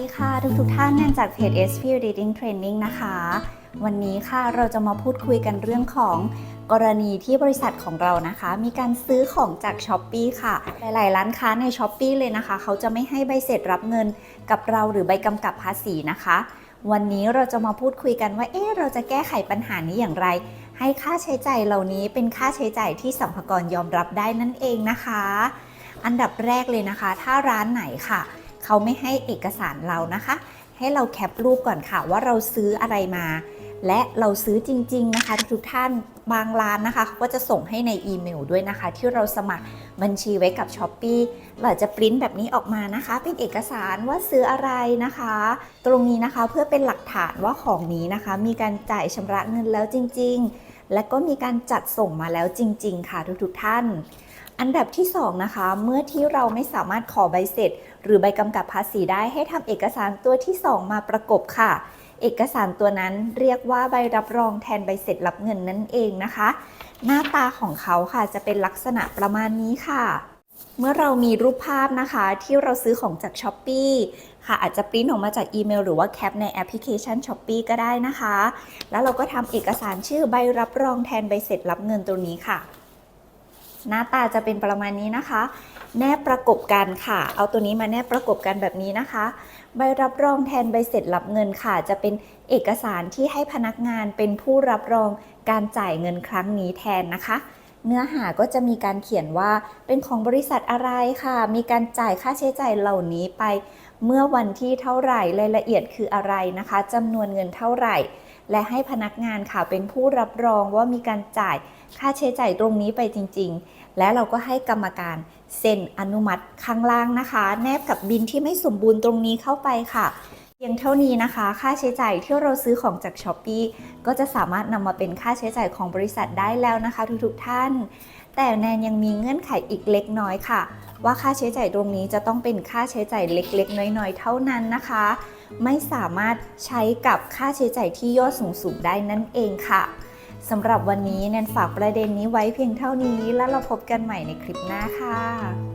ดีค่ะทุกทุกท่านแนนจากเพจ SP Reading Training นะคะ วันนี้ค่ะเราจะมาพูดคุยกันเรื่องของกรณีที่บริษัทของเรานะคะ มีการซื้อของจาก s h อ p e e ค่ะ หลาย ๆ ร้านค้าใน s h อ p e e เลยนะคะ เขาจะไม่ให้ใบเสร็จรับเงินกับเราหรือใบกำกับภาษีนะคะ วันนี้เราจะมาพูดคุยกันว่าเอ๊ะเราจะแก้ไขปัญหานี้อย่างไร ให้ค่าใช้จ่ายเหล่านี้เป็นค่าใช้จ่ายที่สัมภากรยอมรับได้นั่นเองนะคะ อันดับแรกเลยนะคะ ถ้าร้านไหนค่ะ เขาไม่ให้เอกสารเรานะคะ ให้เราแคปรูปก่อนค่ะว่าเราซื้ออะไรมา และเราซื้อจริง ๆ นะคะทุกท่านบางร้านนะคะเขาก็จะส่งให้ในอีเมลด้วยนะคะ ที่เราสมัครบัญชีไว้กับ s h อ p e e เราจะปริ้นแบบนี้ออกมานะคะ เป็นเอกสารว่าซื้ออะไรนะคะ ตรงนี้นะคะเพื่อเป็นหลักฐานว่าของนี้นะคะ มีการจ่ายชำระเงินแล้วจริง ๆ และก็มีการจัดส่งมาแล้วจริง ๆ ค่ะทุกๆท่าน อันดับที่สองนะคะ เมื่อที่เราไม่สามารถขอใบเสร็จ หรือใบกำกับภาษีได้ให้ทำเอกสารตัวที่ 2 มาประกบค่ะ เอกสารตัวนั้นเรียกว่าใบรับรองแทนใบเสร็จรับเงินนั่นเองนะคะ หน้าตาของเขาค่ะจะเป็นลักษณะประมาณนี้ค่ะ เมื่อเรามีรูปภาพนะคะที่เราซื้อของจาก s h อ p e e ค่ะอาจจะปริ้นออกมาจากอีเมลหรือว่าแคปในแอปพลิเคชัน s h อ p e e ก็ได้นะคะ แล้วเราก็ทำเอกสารชื่อใบรับรองแทนใบเสร็จรับเงินตัวนี้ค่ะ หน้าตาจะเป็นประมาณนี้นะคะ แนบประกบกันค่ะ เอาตัวนี้มาแนบประกบกันแบบนี้นะคะ ใบรับรองแทนใบเสร็จรับเงินค่ะ จะเป็นเอกสารที่ให้พนักงานเป็นผู้รับรองการจ่ายเงินครั้งนี้แทนนะคะ เนื้อหาก็จะมีการเขียนว่าเป็นของบริษัทอะไรค่ะ มีการจ่ายค่าใช้จ่ายเหล่านี้ไป เมื่อวันที่เท่าไหร่รายละเอียดคืออะไรนะคะจำนวนเงินเท่าไหร่ และให้พนักงานค่ะเป็นผู้รับรองว่ามีการจ่ายค่าใช้จ่ายตรงนี้ไปจริง ๆ และเราก็ให้กรรมการเซ็นอนุมัติข้างล่างนะคะ แนบกับบินที่ไม่สมบูรณ์ตรงนี้เข้าไปค่ะ พียงเท่านี้นะคะ ค่าใช้จ่ายที่เราซื้อของจาก s h อ p e e ก็จะสามารถนำมาเป็นค่าใช้จ่ายของบริษัทได้แล้วนะคะทุกๆท่าน แต่แนนยังมีเงื่อนไขอีกเล็กน้อยค่ะ ว่าค่าใช้จ่ายตรงนี้จะต้องเป็นค่าใช้จ่ายเล็กๆ น้อยๆ เท่านั้นนะคะ ไม่สามารถใช้กับค่าใช้จ่ายที่ยอดสูงๆได้นั่นเองค่ะสำหรับวันนี้แนนฝากประเด็นนี้ไว้เพียงเท่านี้ แล้วเราพบกันใหม่ในคลิปหน้าค่ะ